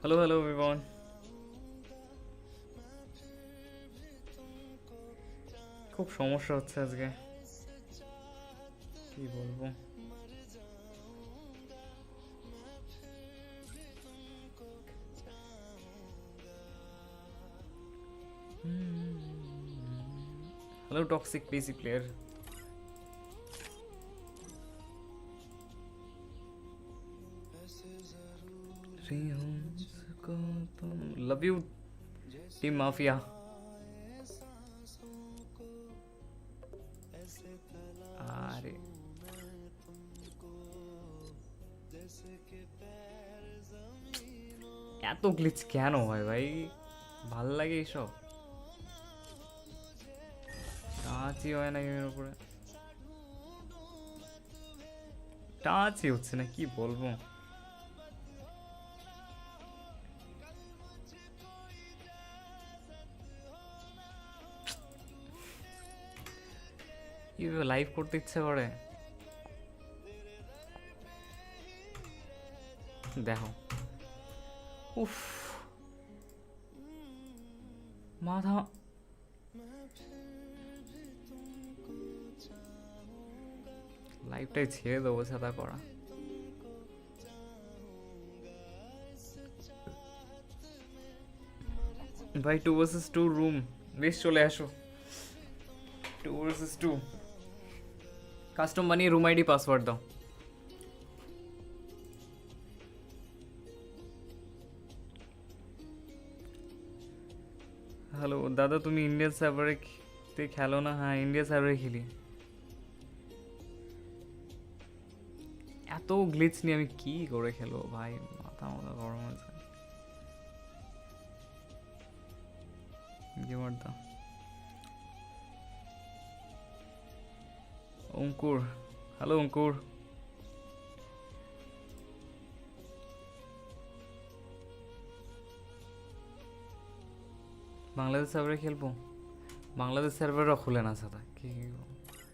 Hello hello everyone খুব সমস্যা হচ্ছে আজকে। কি বলব? Hello toxic PC player love you team mafia আরে এত গ্লিচ কেন হয় ভাই ভাল লাগে এইসব টাচই হয় না গেমের উপরে টাচই হচ্ছে না কি বলবো কীভাবে লাইভ করতে ইচ্ছে করে? দেখো। উফ। মাথা। লাইভটাই ছেড়ে দেবো সাদা করা। ভাই টু ভার্সেস টু রুম বেশ, চলে আসো। টু ভার্সেস টু কাস্টম বানিয়ে রুম আইডি পাসওয়ার্ড দাও হ্যালো দাদা, তুমি ইন্ডিয়ান সার্ভারে খেলো না? হ্যাঁ ইন্ডিয়া সার্ভারে খেলি। এত গ্লিচ নিয়ে আমি কি করে খেলব? ভাই, মাথা মাথা গরম হয়েছে। গেমার দাও অঙ্কুর হ্যালো অঙ্কুর বাংলাদেশ সার্ভারে খেলবো বাংলাদেশ সার্ভারও খুলে না সাদা কি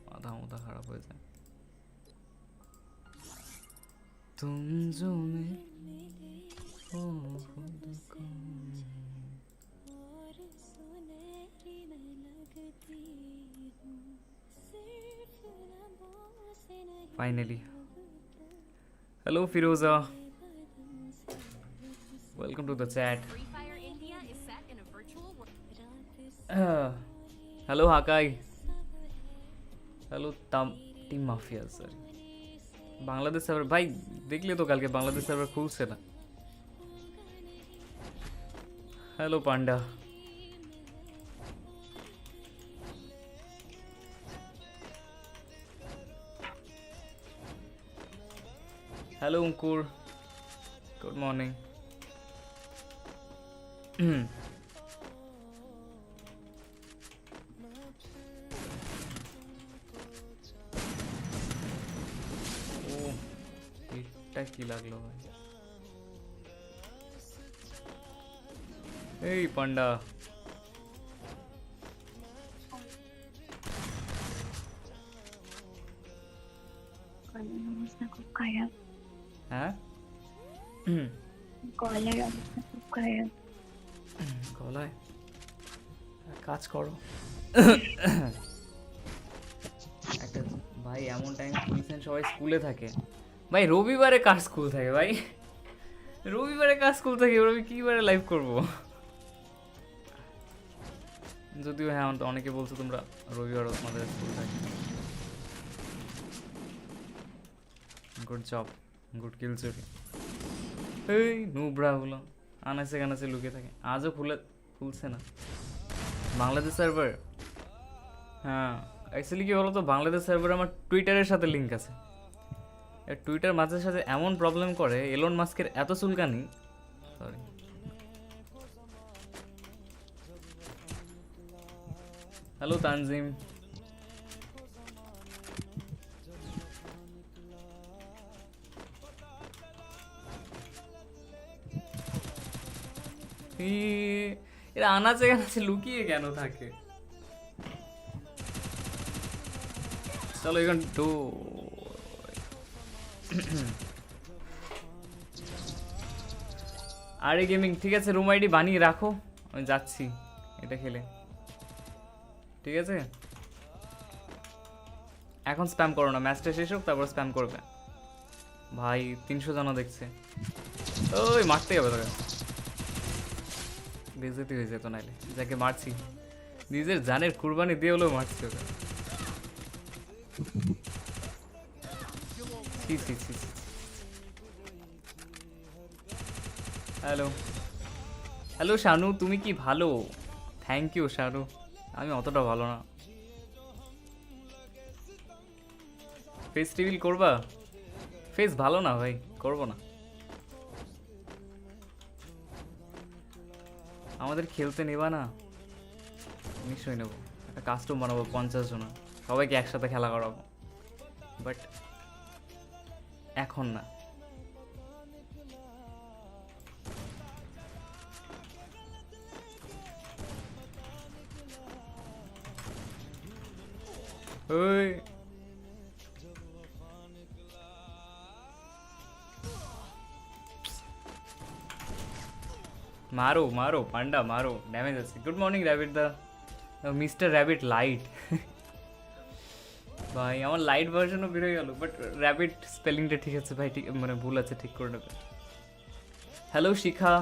মাথা মাথা খারাপ হয়ে যায় তুম जो मिले finally hello Firoza welcome to the chat hello हाकाई hello तम team mafia sir Bangladesh server भाई देख लियो तो कल के बांग्लादेश सर्वर खुश है ना हेलो पांडा বাংলাদেশ সার্ভার খুলছে না hello panda hello Ankur good morning ও এটা কি লাগল ভাই এই পান্ডা কলের অবস্থা খুব খারাপ হ্যাঁ? কলের অবস্থা খুব খারাপ গলায়? কাজ করো। একটা ভাই এমন টাইম সবাই স্কুলে থাকে। ভাই রবিবারে কার স্কুল থাকে ভাই? রবিবারে কার স্কুল থাকে? আমি কীবারে লাইভ করব? যদিও হ্যাঁ অনেকে বলছো তোমরা রবিবার তোমাদের স্কুল থাকে। গুড জব গুড কিল চুরি। এই নুবরাগুলো আনাচে কানাচে লুকিয়ে থাকে। আজও খুলে, খুলছে না। বাংলাদেশ সার্ভার হ্যাঁ অ্যাকচুয়ালি কি বলতো? বাংলাদেশ সার্ভার আমার টুইটারের সাথে লিঙ্ক আছে। টুইটার মাঝে সাথে এমন প্রবলেম করে এলন মাস্কের এত চুলকানি। সরি হ্যালো তানজিম এরা আনাচে কানাচে লুকিয়ে কেন থাকে? চলো এখন টু আরে গেমিং ঠিক আছে রুম আইডি বানিয়ে রাখো। আমি যাচ্ছি এটা খেলে। ঠিক আছে? এখন স্প্যাম করো না ম্যাচটা শেষ হোক, তারপর স্প্যাম করবে। ভাই, তিনশো জন দেখছে। ওই, মারতেই হবে তোকে। বেজতি হয়ে যেত নাইলে। যাকে মারছি। নিজের জানের কুরবানি দিয়ে হলেও মারছি ওকে। হ্যালো। হ্যালো শানু, তুমি কি ভালো? Thank you Shanu. আমি অতটা ভালো না। ফেস রিভিল করবা? ফেস ভালো না ভাই, করব না। আমাদের খেলতে নেবা না? নিশ্চয়ই নেব। একটা কাস্টম বানাবো, পঞ্চাশ জন সবাইকে একসাথে খেলা করাবো। বাট এখন না। ওই মারো মারো, পান্ডা, মারো। ড্যামেজ আছে। গুড মর্নিং র্যাবিট দা। মিস্টার র্যাবিট লাইট ভাই, আমার লাইট ভার্সনও বেরোয় গেল বাট র্যাবিট স্পেলিংটা ঠিক আছে, ভাই, ঠিক মানে ভুল আছে, ঠিক করে নেবে। হ্যালো শিখা।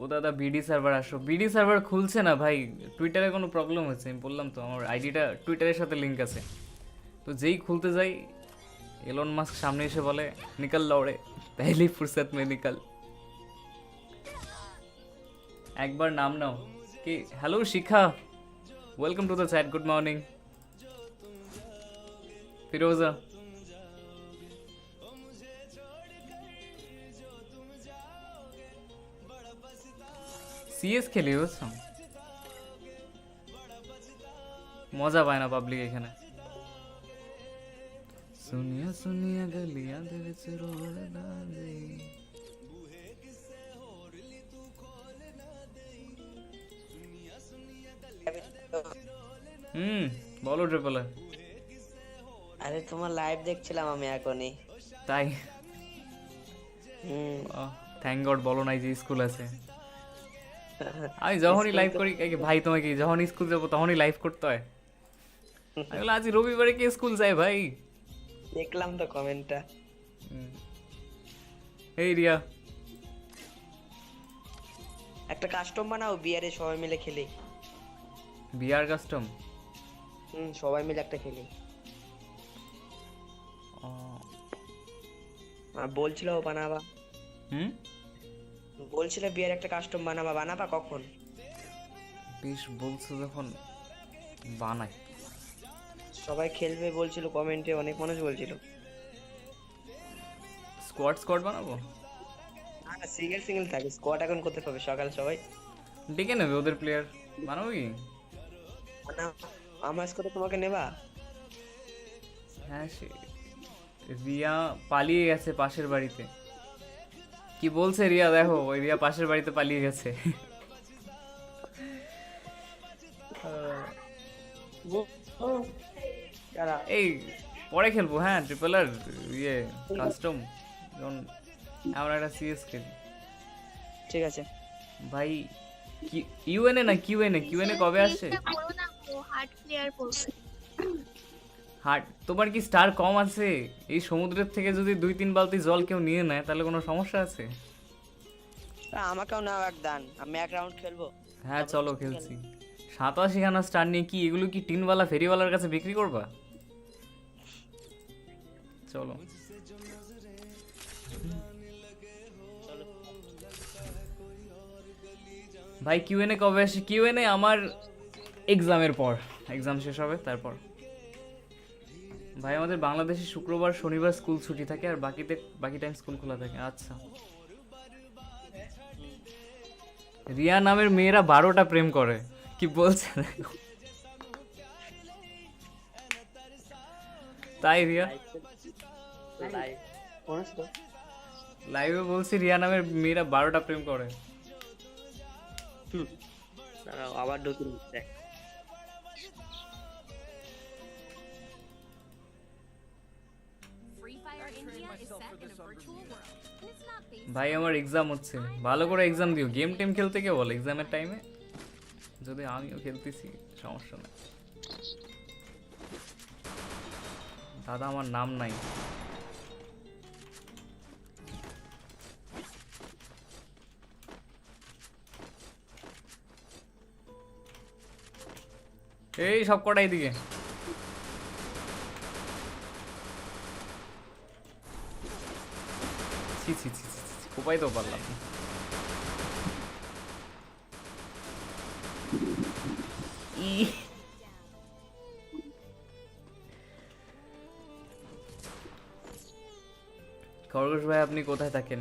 ও দাদা বিডি সার্ভার আসো। বিডি সার্ভার খুলছে না, ভাই। টুইটারে কোনো প্রবলেম হচ্ছে আমি বললাম তো, আমার আইডিটা টুইটারের সাথে লিঙ্ক আছে। তো যেই খুলতে যাই এলন মাস্ক সামনে এসে বলে, নিকল লড়ে পহলি ফুরসত মে নিকল। একবার নাম নাও। কি, hello, Shikha. Welcome to the chat good morning Firoza. CS খেলি বুঝছ মজা পায় না পাবলিক এখানে। सुनिया सुनिया गलियां दे विच रोलदा दे হুম বলো ট্রিপলার আরে তোমার লাইভ দেখছিলাম আমি এখনই তাই হুম থ্যাংক গড বলো নাই যে স্কুল আছে আমি যখনই লাইভ করি এই ভাই তোমাকে যখন স্কুল যাবো তখনই লাইভ করতে হয় আমি বললাম, আজ রবিবারে কে স্কুল যায় ভাই দেখলাম তো কমেন্টটা এই রিয়া। একটা কাস্টম বানাও বিয়ারে সবাই মিলে খেলি। বিয়ার কাস্টম হুম সবাই মিলে একটা খেলি। আর বলছিল ও বানাবা। হুম? বলছিল বিয়ার একটা কাস্টম বানাবা বানাবা কখন? বেশ বলছো যখন বানাই। সবাই খেলবে বলছিল কমেন্টে অনেক মানুষ বলছিল। স্কোয়াড স্কোয়াড বানাবো? না সিঙ্গেল সিঙ্গেল থাকে। স্কোয়াড এখন করতে হবে সকাল সবাই। ডেকে নেবে ওদের প্লেয়ার বানাবো কি? আমার স্কোয়াডে তোমাকে নেবা? হ্যাঁ সে রিয়া পালিয়ে গেছে পাশের বাড়িতে। কি বলছে রিয়া? দেখো ওই রিয়া পাশের বাড়িতে পালিয়ে গেছে। এই পরে খেলব হ্যাঁ ট্রিপল আর ইয়ে কাস্টম যেমন আমরা একটা সিএস খেলি। ঠিক আছে। ভাই ইউএনএ না কিউএনএ কিউএনএ কবে আসছে? না প্লেয়ার তোমার কি স্টার কম আছে? এই সমুদ্রের থেকে যদি দুই তিন বালতি জল কেউ নিয়ে নেয় তাহলে কোনো সমস্যা আছে? তা আমাকেও নাও এক দান আমি এক রাউন্ড খেলব। হ্যাঁ চলো খেলছি। সাতাশি খানা স্টার নিয়ে কি এগুলো কি টিনওয়ালা ফেরিওয়ালার কাছে বিক্রি করবা? চলো। ভাই কিউএনএ কবে আসে? কিউএনএ আমার এক্সামের পর। এক্সাম শেষ হবে, তারপর। ভাই, আমাদের বাংলাদেশে শুক্রবার, শনিবার স্কুল ছুটি থাকে আর বাকিতে, বাকি টাইম স্কুল খোলা থাকে। আচ্ছা। রিয়া নামের মেয়েরা বারোটা প্রেম করে। কি বলছে দেখো। তাই রিয়া? লাইভে বলছি রিয়া নামের মেয়েরা বারোটা প্রেম করে। আবার নতুন ভাই আমার এক্সাম হচ্ছে। ভালো করে এক্সাম দিও। গেম টেম খেলতে কে বল এক্সামের টাইমে যদি আমিও খেলতেছি সমস্যা নেই। দাদা আমার নাম নাই। এই সব কটাই দিকে ছি ছি ছি ছি ছি, তো পারলাম ই ভাই আপনি কোথায় থাকেন?